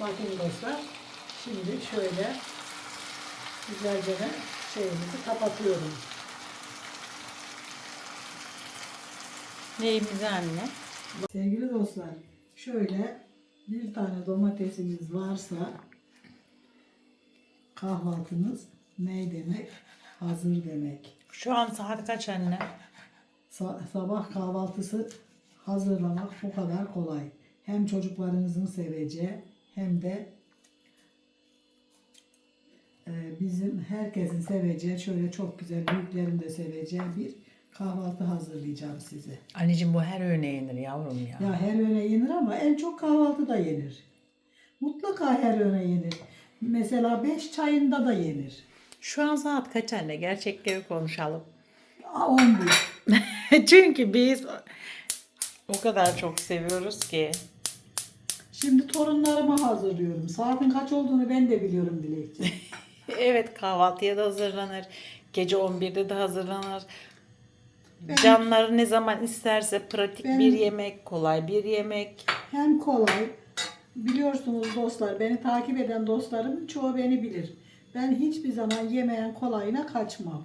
Bakın dostlar. Şimdi şöyle güzelce de şeyimizi kapatıyorum. Neyimizi anne? Sevgili dostlar, şöyle bir tane domatesiniz varsa kahvaltınız ne demek? Hazır demek. Şu an saat kaç anne? Sa- sabah kahvaltısı hazırlamak bu kadar kolay. Hem çocuklarınızın seveceği hem de e, bizim herkesin seveceği şöyle çok güzel büyüklerin de seveceği bir kahvaltı hazırlayacağım size. Anneciğim bu her öğüne yenir yavrum ya. Ya her öğne yenir ama en çok kahvaltıda yenir. Mutlaka her öğne yenir. Mesela 5 çayında da yenir. Şu an saat kaç anne? Gerçekleri konuşalım. Aa, 11. Çünkü biz o kadar çok seviyoruz ki. Şimdi torunlarıma hazırlıyorum. Saatin kaç olduğunu ben de biliyorum Dilekçe. Evet kahvaltıya da hazırlanır. Gece 11'de de hazırlanır. Canları ne zaman isterse pratik Ben- bir yemek, kolay bir yemek. Hem kolay. Biliyorsunuz dostlar, beni takip eden dostlarım çoğu beni bilir. Ben hiçbir zaman yemeğin kolayına kaçmam.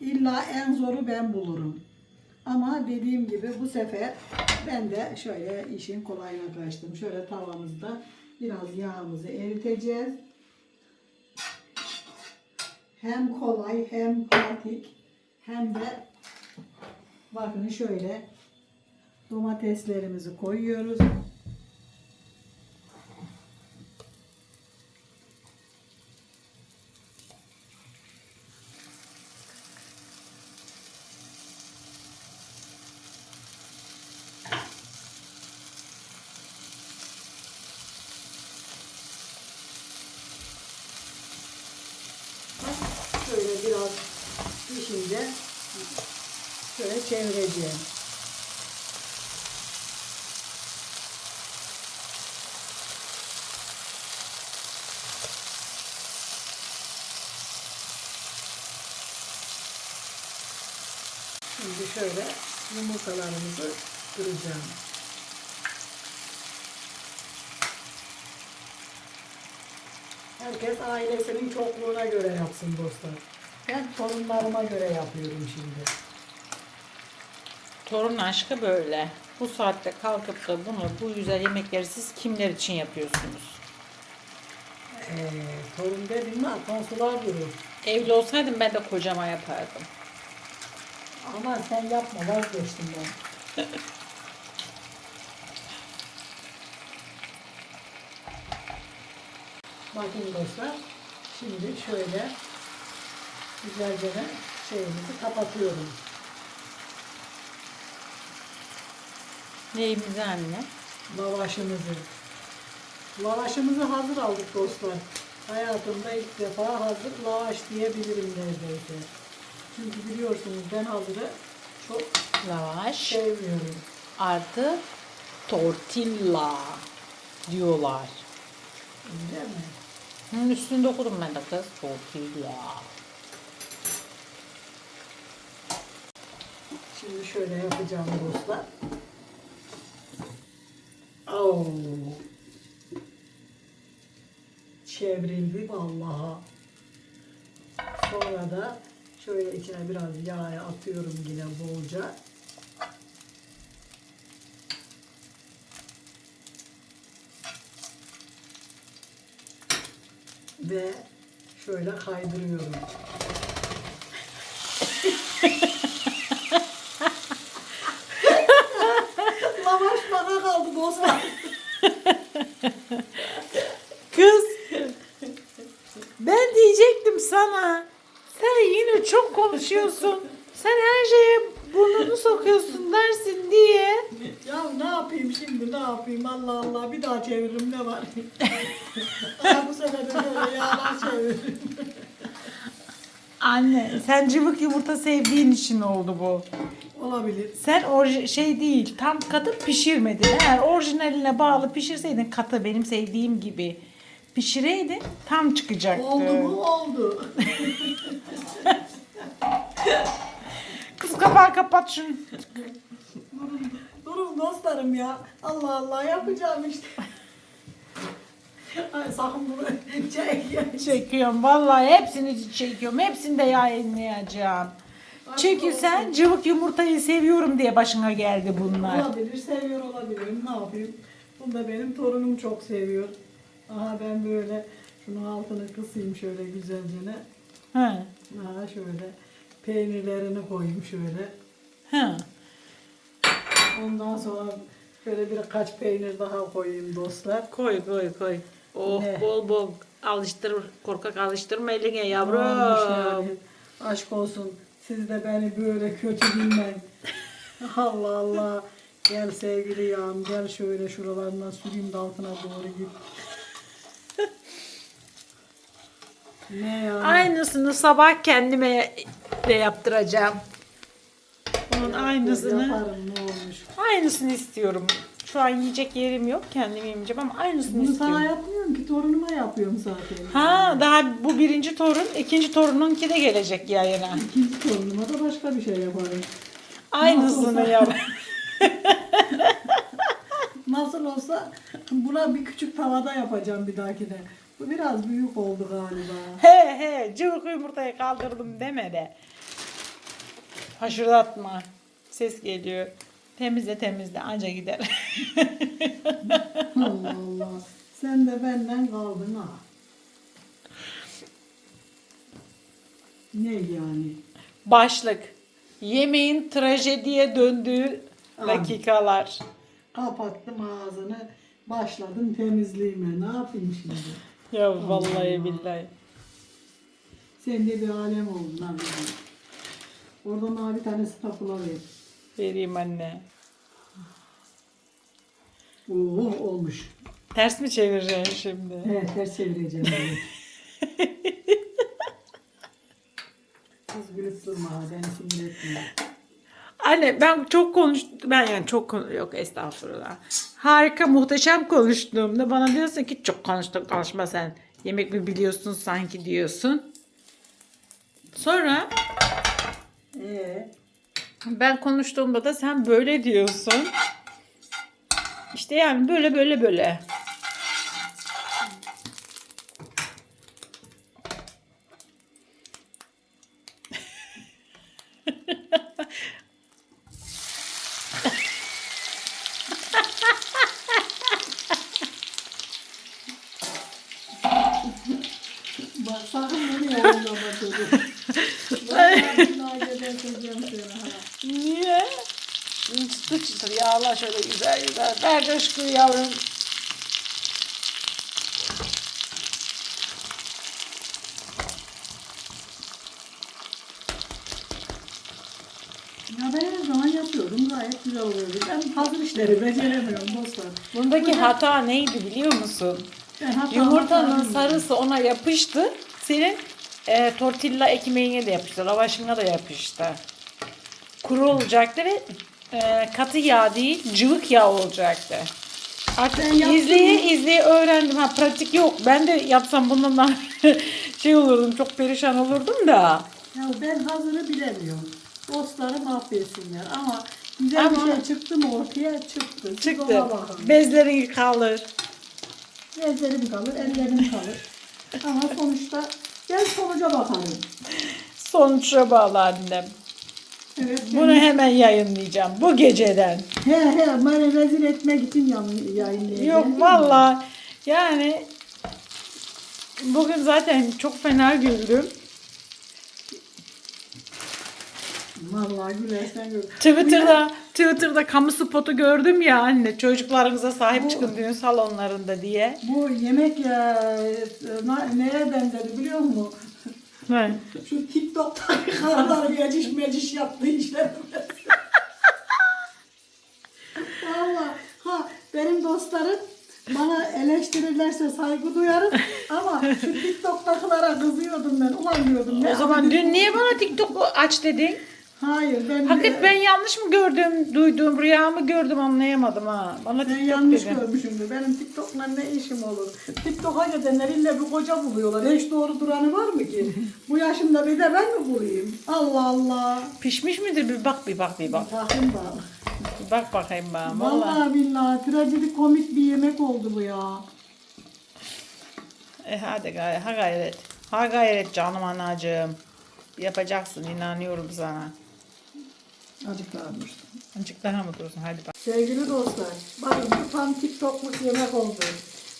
İlla en zoru ben bulurum. Ama dediğim gibi bu sefer ben de şöyle işin kolayına kaçtım. Şöyle tavamızda biraz yağımızı eriteceğiz. Hem kolay hem pratik hem de bakın şöyle domateslerimizi koyuyoruz. Şöyle biraz pişince şöyle çevireceğim. Şimdi şöyle yumurtalarımızı kıracağım. Herkes ailesinin çokluğuna göre yapsın dostlar. Ben torunlarıma göre yapıyorum şimdi. Torun aşkı böyle. Bu saatte kalkıp da bunu, bu güzel yemekleri siz kimler için yapıyorsunuz? Ee, torun dedim mi akan sular durur. Evli olsaydım ben de kocama yapardım. Ama sen yapma vazgeçtim ben. Bakın dostlar. Şimdi şöyle güzelce de şeyimizi kapatıyorum. Neyimizi anne? Lavaşımızı. Lavaşımızı hazır aldık dostlar. Hayatımda ilk defa hazır lavaş diyebilirim neredeyse. Çünkü biliyorsunuz ben hazırı çok Lavaş sevmiyorum. artı tortilla diyorlar. Değil mi? Bunun üstünde okudum ben de kız. Tortilla. Şimdi şöyle yapacağım dostlar. Oo. Çevrildi vallahi. Sonra da şöyle içine biraz yağ atıyorum yine bolca. Ve şöyle kaydırıyorum. Lavaş bana kaldı dostlar. Kız ben diyecektim sana. Sen yine çok konuşuyorsun. Sen her şeye burnunu sokuyorsun dersin diye. Ya ne yapayım şimdi ne yapayım Allah Allah bir daha çeviririm ne var? Aa, bu sefer de böyle yağlar çeviririm. Anne sen cıvık yumurta sevdiğin için oldu bu. Olabilir. Sen orji- şey değil tam katı pişirmedin. Eğer orijinaline bağlı pişirseydin katı benim sevdiğim gibi pişireydin tam çıkacaktı. Oldu mu? Oldu. Kız kapağı kapat şunu. Durun dostlarım ya. Allah Allah yapacağım işte. sakın bunu çek. Çekiyorum vallahi hepsini çekiyorum. Hepsini de yayınlayacağım. Çünkü sen cıvık yumurtayı seviyorum diye başına geldi bunlar. Olabilir, seviyor olabilirim. Ne yapayım? Bunu da benim torunum çok seviyor. Aha ben böyle şunun altını kısayım şöyle güzelce. He. Aha şöyle peynirlerini koyayım şöyle. He. Ondan sonra şöyle birkaç peynir daha koyayım dostlar. Koy koy koy. Oh Ne? bol bol alıştır korkak alıştırma eline yavrum. yani. Aşk olsun. Siz de beni böyle kötü bilmeyin. Allah Allah. Gel sevgili yağım gel şöyle şuralarından süreyim de altına doğru git. ne yani? Aynısını sabah kendime de yaptıracağım. Bunun aynısını Yaparım ne olmuş. aynısını istiyorum. Şu an yiyecek yerim yok. Kendim yemeyeceğim ama aynısını Bunu istiyorum. sana yapmıyorum ki torunuma yapıyorum zaten. Ha daha bu birinci torun, ikinci torununki de gelecek yayına. İkinci torunuma da başka bir şey yaparım. Aynısını olsa- yap. Nasıl olsa buna bir küçük tavada yapacağım bir dahakine. Bu biraz büyük oldu galiba. he he cıvık yumurtayı kaldırdım deme de. Haşırdatma. Ses geliyor. Temizle temizle anca gider. Allah Allah. Sen de benden kaldın ha. Ne yani? Başlık. Yemeğin trajediye döndüğü Aa. dakikalar. Kapattım ağzını, başladım temizliğime. Ne yapayım şimdi? Ya vallahi Allah. billahi. Sen de bir alem oldun lan. benim. Oradan bana bir tane spatula ver. Vereyim anne. Oo olmuş. Ters mi çevireceksin şimdi? Evet ters çevireceğim. evet. Kız gülüp durma ha, beni sinir etme. Anne ben çok konuştum. Ben yani çok konu yok estağfurullah. Harika muhteşem konuştuğumda bana diyorsun ki çok konuştun konuşma sen. Yemek mi biliyorsun sanki diyorsun. Sonra Ee, ben konuştuğumda da sen böyle diyorsun. İşte yani böyle böyle böyle. bak sakın bunu yayınlama çocuk. Vallahi geberteceğim seni ha. Niye? Çıtır çıtır yağla şöyle güzel güzel. Ver coşkuyu yavrum. Ya ben her zaman yapıyorum. Gayet güzel oluyordu. Ben hazır işleri beceremiyorum dostlar. Bundaki hata neydi biliyor musun? Ben hata Yumurtanın hata sarısı ona yapıştı. Senin e, tortilla ekmeğine de yapıştı. Lavaşına da yapıştı. Kuru olacaktı ve e, katı yağ değil cıvık yağ olacaktı. Artık yaptım izleye izleye öğrendim. Ha pratik yok. Ben de yapsam bundan daha şey olurdum. Çok perişan olurdum da. Ya ben hazırı bilemiyorum. Dostlarım affetsinler ama güzel Ama- bir şey çıktı mı ortaya çıktı. Siz Çıktı. Bezlerin kalır. Gözlerim kalır, ellerim kalır. Ama sonuçta gel sonuca bakalım. Sonuça bağlı annem. Evet. Bunu hemen yayınlayacağım. Bu geceden. He he beni rezil etmek için yan- yayınlayacağım. Yok valla yani bugün zaten çok fena güldüm. Vallahi gülersen gör. Twitter'da Twitter'da kamu spotu gördüm ya anne çocuklarınıza sahip Bu- çıkın düğün salonlarında diye. Bu yemek ya, na- neye benzedi biliyor musun? Ne? Şu TikTok'taki karılar meciş meciş yaptığı işler. Valla ha benim dostlarım bana eleştirirlerse saygı duyarım ama şu TikTok'takilere kızıyordum ben, ulan diyordum. ne O zaman dün niye bana TikTok aç dedin? Hayır ben Hakikat ben yanlış mı gördüm, duydum, rüyamı gördüm anlayamadım ha. Bana Ben TikTok yanlış dedin. görmüşümdür. Benim TikTok'la ne işim olur? TikTok'a gidenler illa bir koca buluyorlar. Hiç doğru duranı var mı ki? Bu yaşımda bir de ben mi bulayım? Allah Allah. Pişmiş midir bir bak bir bak bir bak. Bakın bak. Bir bak bakayım bana. Vallahi. Vallahi billahi trajedi komik bir yemek oldu bu ya. E hadi gayret, ha gayret. Ha gayret canım anacığım. Yapacaksın inanıyorum sana. Azıcık daha dursun. Azıcık daha mı dursun? Hadi bak. Sevgili dostlar, bakın bu tam TikTokluk yemek oldu.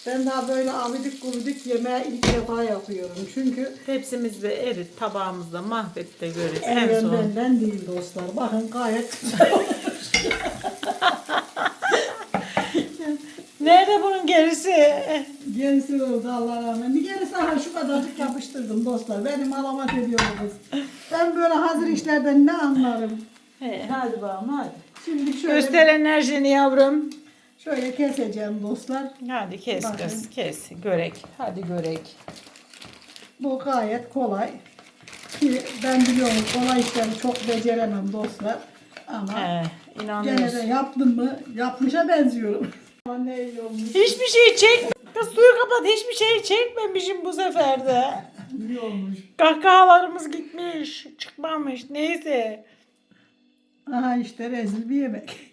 Ben daha böyle abidik gubidik yemeği ilk defa yapıyorum. Çünkü Hepsimiz de erit tabağımızda mahvetti de görürüz. En en son. benden değil dostlar. Bakın gayet güzel. Nerede bunun gerisi? Gerisi oldu Allah rahmet. Gerisi ha şu kadarcık yapıştırdım dostlar. Beni malamat ediyorsunuz. Ben böyle hazır işlerden ne anlarım. He, hadi bakalım hadi. Şimdi şöyle, Göster enerjini yavrum. şöyle keseceğim dostlar. Hadi kes Bakın. kız kes. Görek. Hadi görek. Bu gayet kolay. Ki ben biliyorum kolay işleri çok beceremem dostlar. Ama He, gene de yaptım mı yapmışa benziyorum. Ama ne olmuş. Hiçbir şey çek. Kız suyu kapat. Hiçbir şey çekmemişim bu sefer de. İyi olmuş. Kahkahalarımız gitmiş. Çıkmamış. Neyse. Aha işte rezil bir yemek.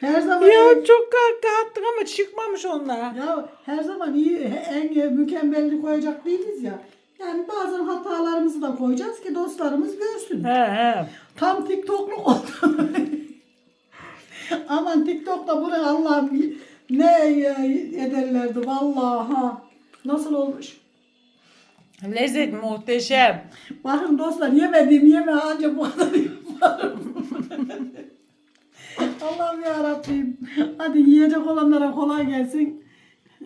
her zaman Ya çok kahkaha attık ama çıkmamış onlar. ya her zaman iyi en mükemmelini koyacak değiliz ya. Yani bazen hatalarımızı da koyacağız ki dostlarımız görsün. He he. Tam TikTokluk oldu. Aman TikTok'ta bunu Allah'ım ne ederlerdi vallahi ha. Nasıl olmuş? Lezzet muhteşem. Bakın dostlar yemediğim yemeği ancak bu kadar yaparım. Allah'ım ya Rabbim. Hadi yiyecek olanlara kolay gelsin.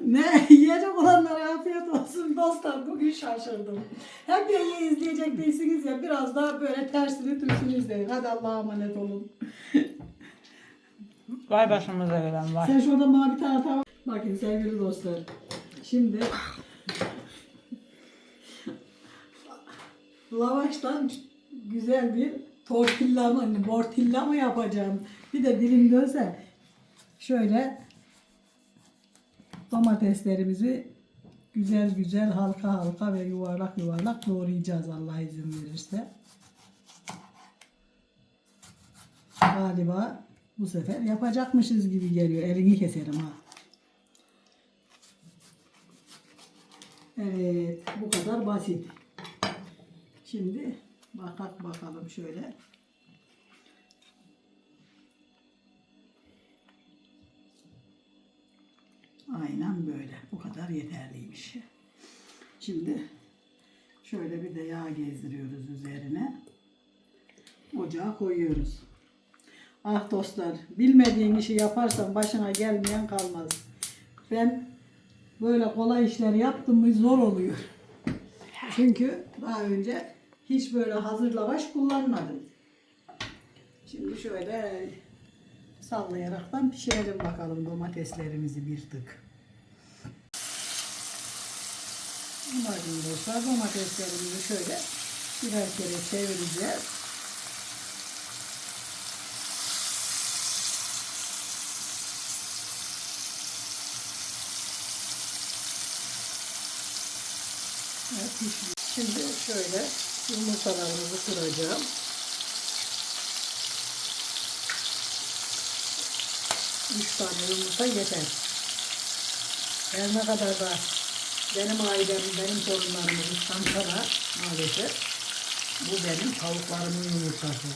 Ne yiyecek olanlara afiyet olsun dostlar. Bugün şaşırdım. Hep beni izleyecek değilsiniz ya biraz daha böyle tersini türsünü izleyin. Hadi Allah'a emanet olun. Vay başımıza gelen var. Sen şurada mavi tarafta bak. Bakın sevgili dostlar. Şimdi lavaştan güzel bir tortilla mı, hani mortilla mı yapacağım? Bir de dilim dönse şöyle domateslerimizi güzel güzel halka halka ve yuvarlak yuvarlak doğrayacağız Allah izin verirse. Galiba bu sefer yapacakmışız gibi geliyor. Elini keserim ha. Evet, bu kadar basit. Şimdi bakak bakalım şöyle. Aynen böyle. Bu kadar yeterliymiş. Şimdi şöyle bir de yağ gezdiriyoruz üzerine. Ocağa koyuyoruz. Ah dostlar, bilmediğin işi yaparsan başına gelmeyen kalmaz. Ben böyle kolay işler yaptım mı zor oluyor. Çünkü daha önce hiç böyle hazır lavaş kullanmadım. Şimdi şöyle sallayaraktan pişirelim bakalım domateslerimizi bir tık. Bakın dostlar domateslerimizi şöyle birer kere çevireceğiz. Evet. Şimdi şöyle yumurtalarımızı kıracağım. Üç tane yumurta yeter. Her ne kadar da benim ailem, benim torunlarımı ıslansa da maalesef bu benim tavuklarımın yumurtası.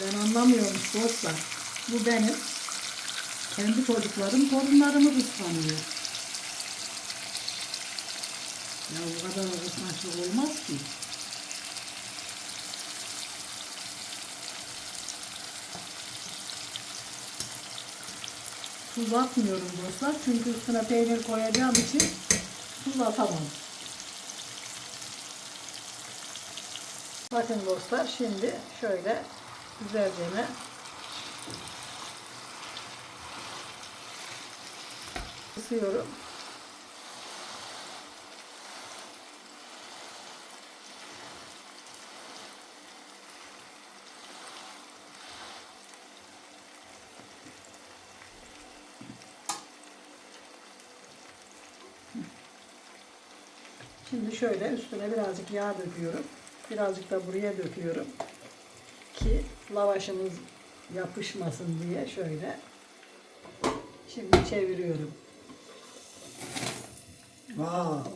Ben anlamıyorum dostlar. Bu benim kendi çocuklarım torunlarımı kıskanıyor. Ya bu kadar kıskançlık olmaz ki. Tuz atmıyorum dostlar. Çünkü üstüne peynir koyacağım için tuz atamam. Bakın dostlar şimdi şöyle güzelce ısıyorum. Şimdi şöyle üstüne birazcık yağ döküyorum. Birazcık da buraya döküyorum. ki lavaşımız yapışmasın diye şöyle. Şimdi çeviriyorum. Wow.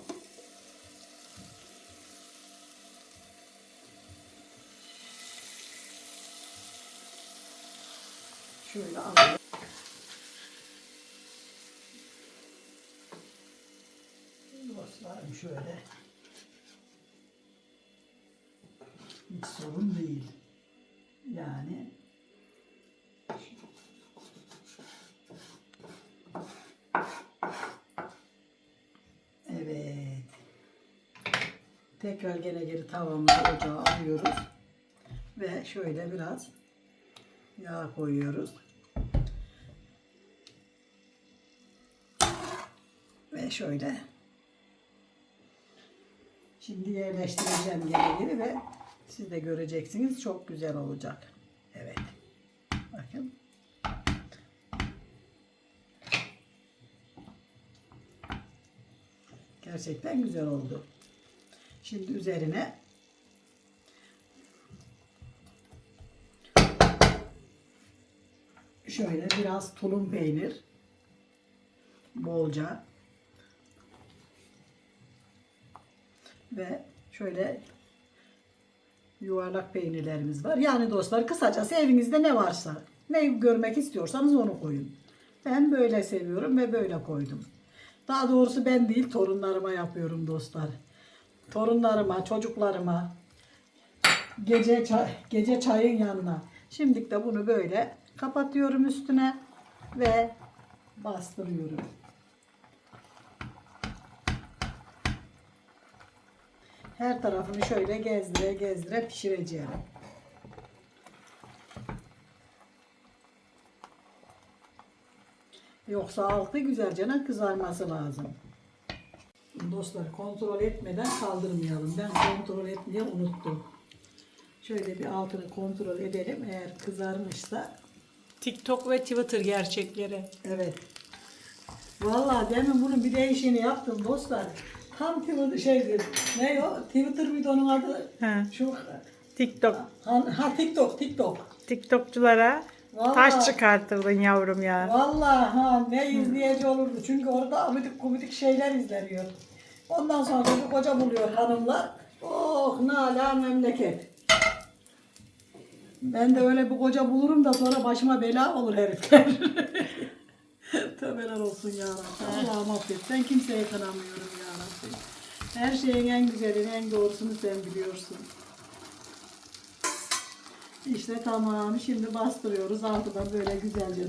Şöyle alayım. Dostlarım şöyle. Hiç sorun değil. Yani Evet. Tekrar gene geri tavamızı ocağa alıyoruz. Ve şöyle biraz yağ koyuyoruz. Ve şöyle Şimdi yerleştireceğim geri geri ve siz de göreceksiniz. Çok güzel olacak. Evet. Bakın. Gerçekten güzel oldu. Şimdi üzerine şöyle biraz tulum peynir bolca ve şöyle yuvarlak peynirlerimiz var. Yani dostlar kısacası evinizde ne varsa ne görmek istiyorsanız onu koyun. Ben böyle seviyorum ve böyle koydum. Daha doğrusu ben değil torunlarıma yapıyorum dostlar. Torunlarıma, çocuklarıma gece çay, gece çayın yanına. Şimdi de bunu böyle kapatıyorum üstüne ve bastırıyorum. Her tarafını şöyle gezdire gezdire pişireceğim. Yoksa altı güzelce kızarması lazım. Dostlar kontrol etmeden kaldırmayalım. Ben kontrol etmeyi unuttum. Şöyle bir altını kontrol edelim. Eğer kızarmışsa TikTok ve Twitter gerçekleri. evet. Vallahi demin bunun bir değişini yaptım dostlar. Tam Twitter şeydir. Ne o? Twitter mıydı onun adı? He. Şu TikTok. ha, ha TikTok, TikTok. TikTokçulara Vallahi- taş çıkartırdın yavrum ya. Vallahi ha ne izleyici olurdu. Çünkü orada abidik gubidik şeyler izleniyor. Ondan sonra bir koca buluyor hanımlar. Oh nala memleket. Ben de öyle bir koca bulurum da sonra başıma bela olur herifler. Tövbeler olsun ya Rabbi. Allah'ım affet. Ben kimseye kınamıyorum ya Rabbi. Her şeyin en güzelini, en doğrusunu sen biliyorsun. İşte tamam. Şimdi bastırıyoruz. Altı da böyle güzelce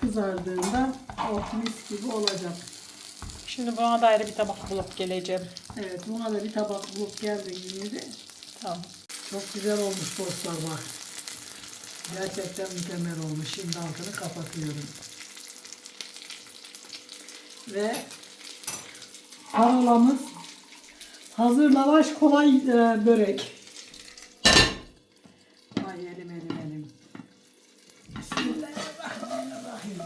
kızardığında oh mis gibi olacak. Şimdi buna da ayrı bir tabak bulup geleceğim. Evet buna da bir tabak bulup geldiğinde Tamam. çok güzel olmuş dostlar bak. Gerçekten mükemmel olmuş. Şimdi altını kapatıyorum. Ve parolamız hazır lavaş kolay e, börek. Ay elim elim elim. Bismillahirrahmanirrahim.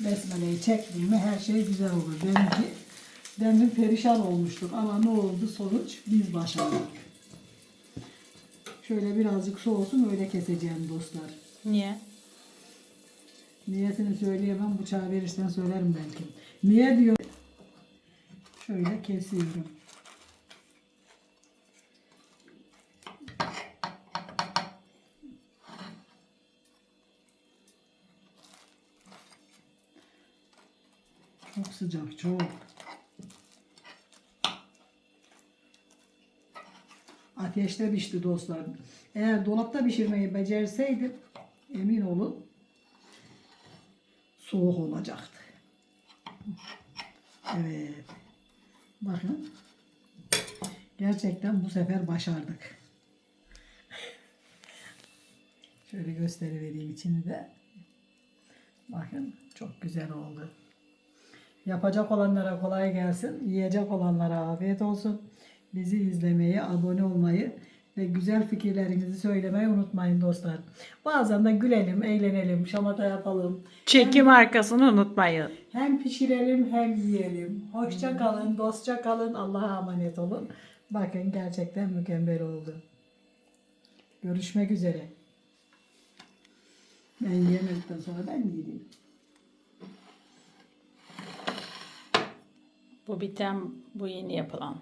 Besmele'yi çektim mi her şey güzel olur. Benimki demin perişan olmuştuk ama ne oldu sonuç? Biz başardık. Şöyle birazcık soğusun öyle keseceğim dostlar. Niye? Niyesini söyleyemem bıçağı verirsen söylerim belki. Niye diyor? Şöyle kesiyorum. Çok sıcak, çok. Ateşte pişti dostlar. Eğer dolapta pişirmeyi becerseydim emin olun soğuk olacaktı. Evet. Bakın. Gerçekten bu sefer başardık. Şöyle gösterivereyim içini de. Bakın çok güzel oldu. Yapacak olanlara kolay gelsin. Yiyecek olanlara afiyet olsun. Bizi izlemeyi, abone olmayı ve güzel fikirlerinizi söylemeyi unutmayın dostlar. Bazen de gülelim, eğlenelim, şamata yapalım. Çekim hem, arkasını unutmayın. Hem pişirelim hem yiyelim. Hoşça kalın, dostça kalın, Allah'a emanet olun. Bakın gerçekten mükemmel oldu. Görüşmek üzere. Ben yemekten sonra ben yiyeyim. Bu biten, bu yeni yapılan.